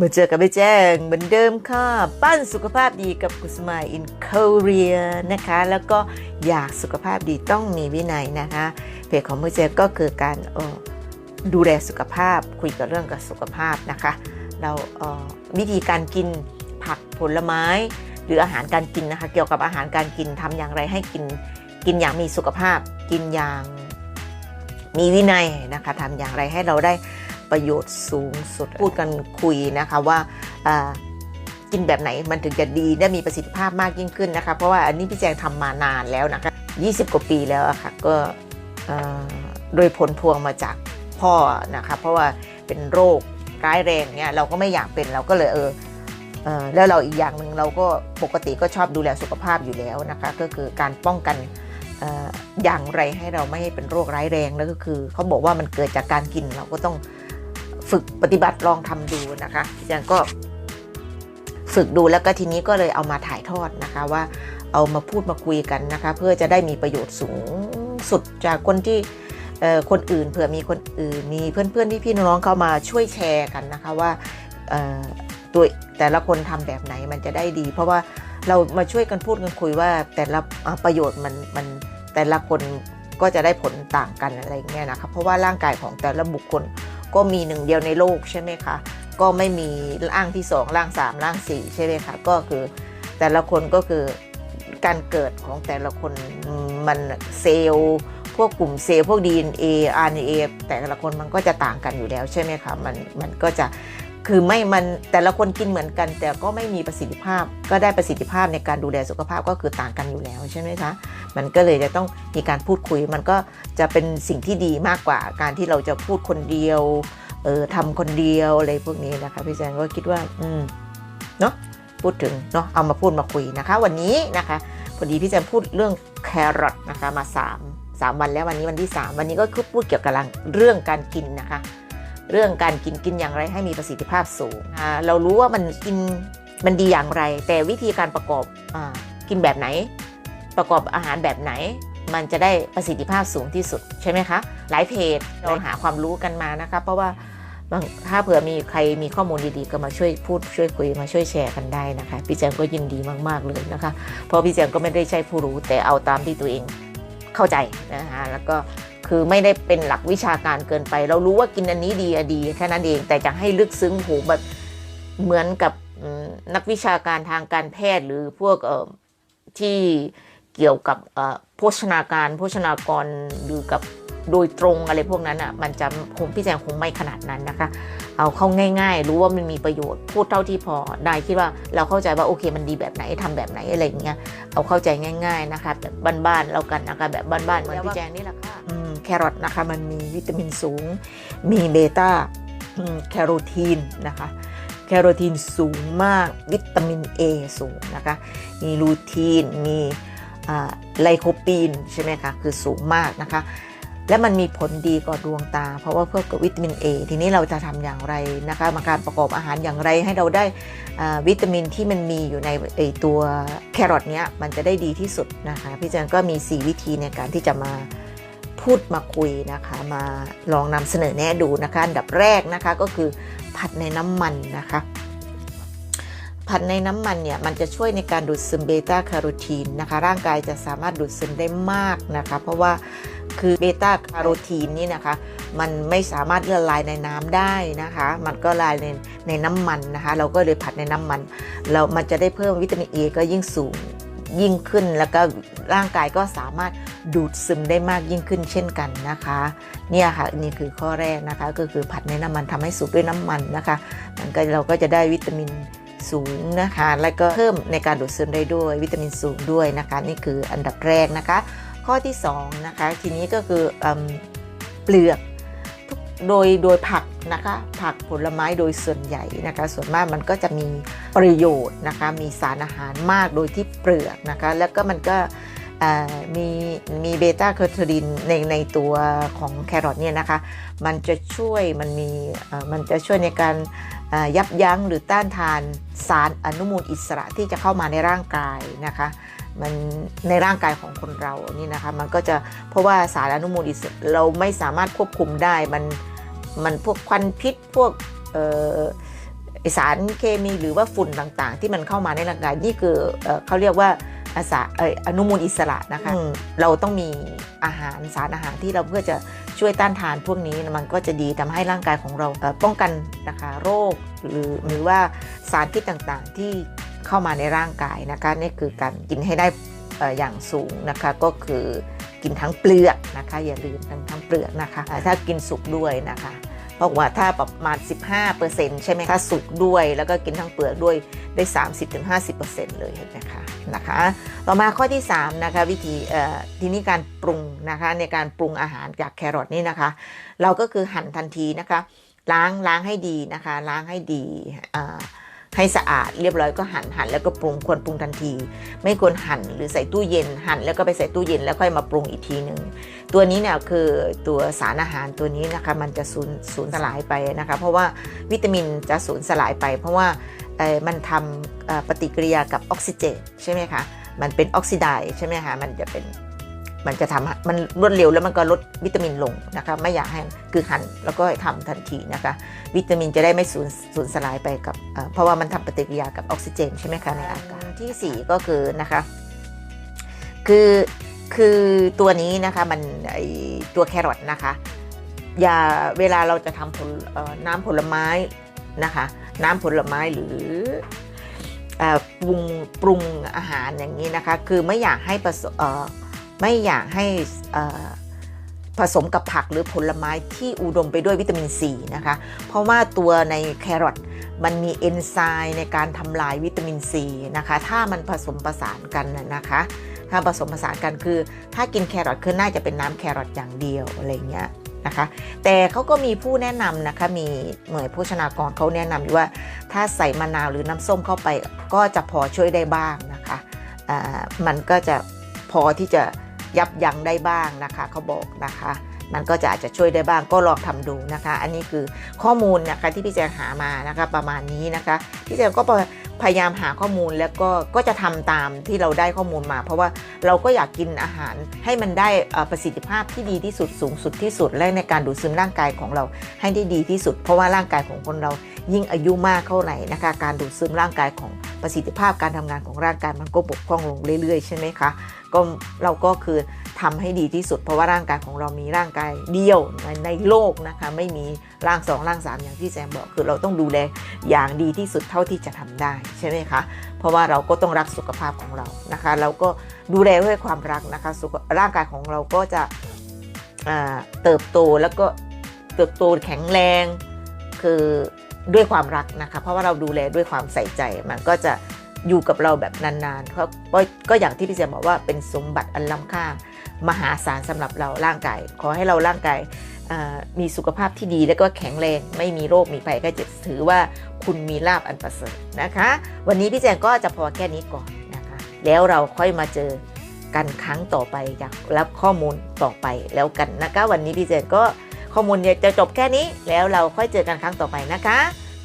เมื่อเจอกับใบแจ้งเหมือนเดิมค่ะ ปั้นสุขภาพดีกับกุสมาอินเ o เรียนะคะ แล้วก็อยากสุขภาพดีต้องมีวินัยนะคะเพจของมือเจก็คือการออดูแลสุขภาพคุยกับเรื่องกับสุขภาพนะคะ เราเออวิธีการกินผักผลไม้ หรืออาหารการกินนะคะ เกี่ยวกับอาหารการกินทำอย่างไรให้กิน กินอย่างมีสุขภาพ กินอย่างมีวินัยนะคะทำอย่างไรให้เราได้ ประโยชน์สูงสุด พูดกันคุยนะคะว่ากินแบบไหนมันถึงจะดีได้มีประสิทธิภาพมากยิ่งขึ้นนะคะ เพราะว่าอันนี้พี่แจงทำมานานแล้วนะคะ20 กว่าปีแล้วะค่ะก็โดยผลพวงมาจากพ่อนะคะ เพราะว่าเป็นโรคร้ายแรงเนี่ยเราก็ไม่อยากเป็นเราก็เลยเออแล้วเราอีกอย่างหนึ่งเราก็ปกติก็ชอบดูแลสุขภาพอยู่แล้วนะคะ ก็คือการป้องกันอออย่างไรให้เราไม่ให้เป็นโรคร้ายแรงแล้วก็คือเขาบอกว่ามันเกิดจากการกินเราก็ต้อง ฝึกปฏิบัติลองทำดูนะคะพี่แจงก็ฝึกดูแล้วก็ทีนี้ก็เลยเอามาถ่ายทอดนะคะว่าเอามาพูดมาคุยกันนะคะ เพื่อจะได้มีประโยชน์สูงสุดจากคนที่คนอื่นเผื่อมีคนอื่นมีเพื่อนๆที่พี่น้องเข้ามาช่วยแชร์กันนะคะว่าตัวแต่ละคนทำแบบไหนมันจะได้ดี เพราะว่าเรามาช่วยกันพูดกันคุยว่าแต่ละประโยชน์มันมันแต่ละคนก็จะได้ผลต่างกันอะไรอย่างเงี้ยนะคะเพราะว่าร่างกายของแต่ละบุคคล ก็มีหนึ่งเดียวในโลกใช่ไหมคะก็ไม่มีร่างที่สองร่างสามร่างสี่ใช่ไหมคะก็คือแต่ละคนก็คือการเกิดของแต่ละคนมันเซลล์พวกกลุ่มเซลล์พวก DNA RNA แต่ละคนมันก็จะต่างกันอยู่แล้วใช่ไหมคะมันมันก็จะ คือไม่มันแต่ละคนกินเหมือนกัน แต่ก็ไม่มีประสิทธิภาพ ก็ได้ประสิทธิภาพในการดูแลสุขภาพก็คือต่างกันอยู่แล้วใช่ไหมคะ มันก็เลยจะต้องมีการพูดคุย มันก็จะเป็นสิ่งที่ดีมากกว่า การที่เราจะพูดคนเดียวเออทำคนเดียวอะไรพวกนี้นะคะพี่แจงก็คิดว่าอืมเนาะพูดถึงเนาะเอามาพูดมาคุยนะคะ วันนี้นะคะพอดีพี่แจมพูดเรื่องแครอทนะคะมา3 3วันแล้ววันนี้วันที่ 3 วันนี้ก็คือพูดเกี่ยวกับเรื่องการกินนะคะ เรื่องการกินกินอย่างไรให้มีประสิทธิภาพสูง เรารู้ว่ามันกินมันดีอย่างไร แต่วิธีการประกอบอกินแบบไหน ประกอบอาหารแบบไหน มันจะได้ประสิทธิภาพสูงที่สุดใช่ไหมคะ หลายเพจเราหาความรู้กันมานะคะเพราะว่าบางถ้าเผื่อมีใครมีข้อมูลดีๆ ก็มาช่วยพูดช่วยคุยมาช่วยแชร์กันได้นะคะ พี่แจงก็ยินดีมากๆเลยนะคะ เพราะพี่แจงก็ไม่ได้ใช่ผู้รู้แต่เอาตามที่ตัวเองเข้าใจนะคะแล้วก็ คือไม่ได้เป็นหลักวิชาการเกินไป เรารู้ว่ากินอันนี้ดีอะดีแค่นั้นเองแต่จะให้ลึกซึ้งโหแบบเหมือนกับนักวิชาการทางการแพทย์หรือพวกที่เกี่ยวกับโภชนาการโภชนากรหรือกับโดยตรงอะไรพวกนั้นอะมันจะคงพี่แจงคงไม่ขนาดนั้นนะคะ เอาเข้าง่าย ๆ รู้ว่ามันมีประโยชน์พูดเท่าที่พอได้คิดว่าเราเข้าใจว่าโอเคมันดีแบบไหนทำแบบไหนอะไรอย่างเงี้ยเอาเข้าใจง่าย ๆนะคะแบบบ้านๆเรากันนะคะแบบบ้านๆเหมือนพี่แจงนี่แหละค่ะ แครอทนะคะ มันมีวิตามินสูง มีเบต้าแคโรทีนนะคะ แคโรทีนสูงมาก วิตามิน A สูงนะคะ มีลูทีน มีไลโคปีนใช่ไหมคะ คือสูงมากนะคะ และมันมีผลดีต่อดวงตา เพราะว่าเพื่อกับวิตามิน A ทีนี้เราจะทำอย่างไรนะคะ มาการประกอบอาหารอย่างไรให้เราได้วิตามินที่มันมีอยู่ในไอตัวแครอทเนี้ยมันจะได้ดีที่สุดนะคะ พี่แจงก็มี 4 วิธีในการที่จะมา พูดมาคุยนะคะ มาลองนำเสนอแนะดูนะคะอันดับแรกนะคะก็คือผัดในน้ำมันนะคะ ผัดในน้ำมันเนี่ยมันจะช่วยในการดูดซึมเบต้าแคโรทีนนะคะ ร่างกายจะสามารถดูดซึมได้มากนะคะ เพราะว่าคือเบต้าแคโรทีนนี่นะคะ มันไม่สามารถละลายในน้ำได้นะคะ มันก็ละลายในในน้ำมันนะคะ เราก็เลยผัดในน้ำมัน เรามันจะได้เพิ่มวิตามินเอก็ยิ่งสูง ยิ่งขึ้น แล้วก็ร่างกายก็สามารถดูดซึมได้มากยิ่งขึ้นเช่นกันนะคะ เนี่ยค่ะนี่คือข้อแรกนะคะ ก็คือผัดในน้ำมันทำให้สุกด้วยน้ำมันนะคะ มันก็เราก็จะได้วิตามินสูงนะคะ แล้วก็เพิ่มในการดูดซึมได้ด้วยวิตามินสูงด้วยนะคะ นี่คืออันดับแรกนะคะ ข้อที่2นะคะทีนี้ก็คือเอเปลือก โดยโดยผักนะคะผักผลไม้โดยส่วนใหญ่นะคะ ส่วนมากมันก็จะมีประโยชน์นะคะ มีสารอาหารมากโดยที่เปลือกนะคะ แล้วก็มันก็มีมีเบต้าแคโรทีนในในตัวของแครอทเนี่ยนะคะ มันจะช่วยมันมีมันจะช่วยในการยับยั้งหรือต้านทานสารอนุมูลอิสระที่จะเข้ามาในร่างกายนะคะ มันในร่างกายของคนเรานี่นะคะ มันก็จะเพราะว่าสารอนุมูลอิสระเราไม่สามารถควบคุมได้ มันมันพวกควันพิษพวกเอ่อไอ้สารเคมีหรือว่าฝุ่นต่างๆ ที่มันเข้ามาในร่างกายนี่คือเอ่อเขาเรียกว่าอาสาเอ่ออนุมูลอิสระนะคะอืมเราต้องมีอาหารสารอาหารที่เราเพื่อจะช่วยต้านทานพวกนี้มันก็จะดีทำให้ร่างกายของเราเอ่อป้องกันนะคะโรคหรือหรือว่าสารพิษต่างๆ ที่ เข้ามาในร่างกายนะคะนี่คือการกินให้ได้อย่างสูงนะคะก็คือกินทั้งเปลือกนะคะอย่าลืมทั้งทั้งเปลือกนะคะถ้ากินสุกด้วยนะคะบอกว่าถ้าประมาณ 15%ใช่ไหมถ้าสุกด้วย แล้วก็กินทั้งเปลือกด้วยได้ 30-50%เลยเห็นไหมคะนะคะ ต่อมาข้อที่3นะคะวิธีเอ่อทีนี้การปรุงนะคะในการปรุงอาหารจากแครอทนี่นะคะ เราก็คือหั่นทันทีนะคะ ล้างล้างให้ดีนะคะ ล้างให้ดีอ่า ให้สะอาดเรียบร้อยก็หั่นหั่นแล้วก็ปรุงควรปรุงทันที ไม่ควรหั่นหรือใส่ตู้เย็นหั่นแล้วก็ไปใส่ตู้เย็นแล้วค่อยมาปรุงอีกทีหนึ่งตัวนี้เนี่ยคือตัวสารอาหารตัวนี้นะคะมันจะสูญสูญสลายไปนะคะ เพราะว่าวิตามินจะสูญสลายไป เพราะว่ามันทำปฏิกิริยากับออกซิเจนใช่ไหมคะมันเป็นออกซิไดซ์ใช่ไหมคะมันจะเป็น มันจะทำมันรวดเร็วแล้วมันก็ลดวิตามินลงนะคะ ไม่อยากให้คือหั่นแล้วก็ทำทันทีนะคะ วิตามินจะได้ไม่สูญสูญสลายไปกับ เพราะว่ามันทำปฏิกิริยากับออกซิเจนใช่ไหมคะในอากาศที่สี่ก็คือนะคะคือคือตัวนี้นะคะมันไอตัวแครอทนะคะอย่าเวลาเราจะทำผลน้ำผลไม้นะคะ น้ำผลไม้หรือปรุงปรุงอาหารอย่างนี้นะคะ คือไม่อยากให้ผสมเไม่อยากให้ผสมกับผักหรือผลไม้ที่อุดมไปด้วยวิตามินซีนะคะ เพราะว่าตัวในแครอทมันมีเอนไซม์ในการทำลายวิตามินซีนะคะ ถ้ามันผสมประสานกันนะคะ ถ้าผสมผสานกันคือ ถ้ากินแครอทคือน่าจะเป็นน้ำแครอทอย่างเดียวอะไรเงี้ยนะคะ แต่เขาก็มีผู้แนะนำนะคะ มีหน่วยโภชนากรเขาแนะนำอยู่ว่า ถ้าใส่มะนาวหรือน้ำส้มเข้าไปก็จะพอช่วยได้บ้างนะคะ มันก็จะพอที่จะ ยับยั้งได้บ้างนะคะเขาบอกนะคะ มันก็จะอาจจะช่วยได้บ้างก็ลองทำดูนะคะ อันนี้คือข้อมูลนะคะที่พี่แจงหามานะคะประมาณนี้นะคะพี่แจงก็ พยายามหาข้อมูลแล้วก็ก็จะทำตามที่เราได้ข้อมูลมา เพราะว่าเราก็อยากกินอาหารให้มันได้ประสิทธิภาพที่ดีที่สุดสูงสุดที่สุดและในการดูดซึมร่างกายของเราให้ได้ดีที่สุด เพราะว่าร่างกายของคนเรายิ่งอายุมากเท่าไหร่นะคะการดูดซึมร่างกายของประสิทธิภาพการทำงานของร่างกายมันก็บกพร่องลงเรื่อยๆ ใช่ไหมคะก็เราก็คือ ทำให้ดีที่สุด เพราะว่าร่างกายของเรามีร่างกายเดียวในในโลกนะคะไม่มีร่างสองร่างสามอย่างที่แซมบอกคือเราต้องดูแลอย่างดีที่สุดเท่าที่จะทำได้ใช่ไหมคะเพราะว่าเราก็ต้องรักสุขภาพของเรานะคะเราก็ดูแลด้วยความรักนะคะสุขร่างกายของเราก็จะเติบโตแล้วก็เติบโตแข็งแรงคือด้วยความรักนะคะเพราะว่าเราดูแลด้วยความใส่ใจมันก็จะ อยู่กับเราแบบนานๆเพราะก็อย่างที่พี่เสียบอกว่าเป็นสมบัติอันล้ำค่ามหาศาลสำหรับเราร่างกาย ขอให้เราร่างกายมีสุขภาพที่ดีแล้วก็แข็งแรงไม่มีโรคมีภัยก็จะถือว่าคุณมีลาบอันประเสริฐนะคะ วันนี้พี่แจงก็จะพอแค่นี้ก่อนนะคะ แล้วเราค่อยมาเจอกันครั้งต่อไปอยากรับข้อมูลต่อไปแล้วกันนะคะ วันนี้พี่แจงก็ข้อมูลเนี่ยจะจบแค่นี้แล้วเราค่อยเจอกันครั้งต่อไปนะคะ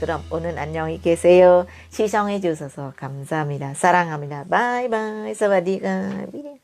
그럼 오늘 안녕히 계세요. 시청해 주셔서 감사합니다. 사랑합니다. 바이바이. 사바디가. 미래. Uh,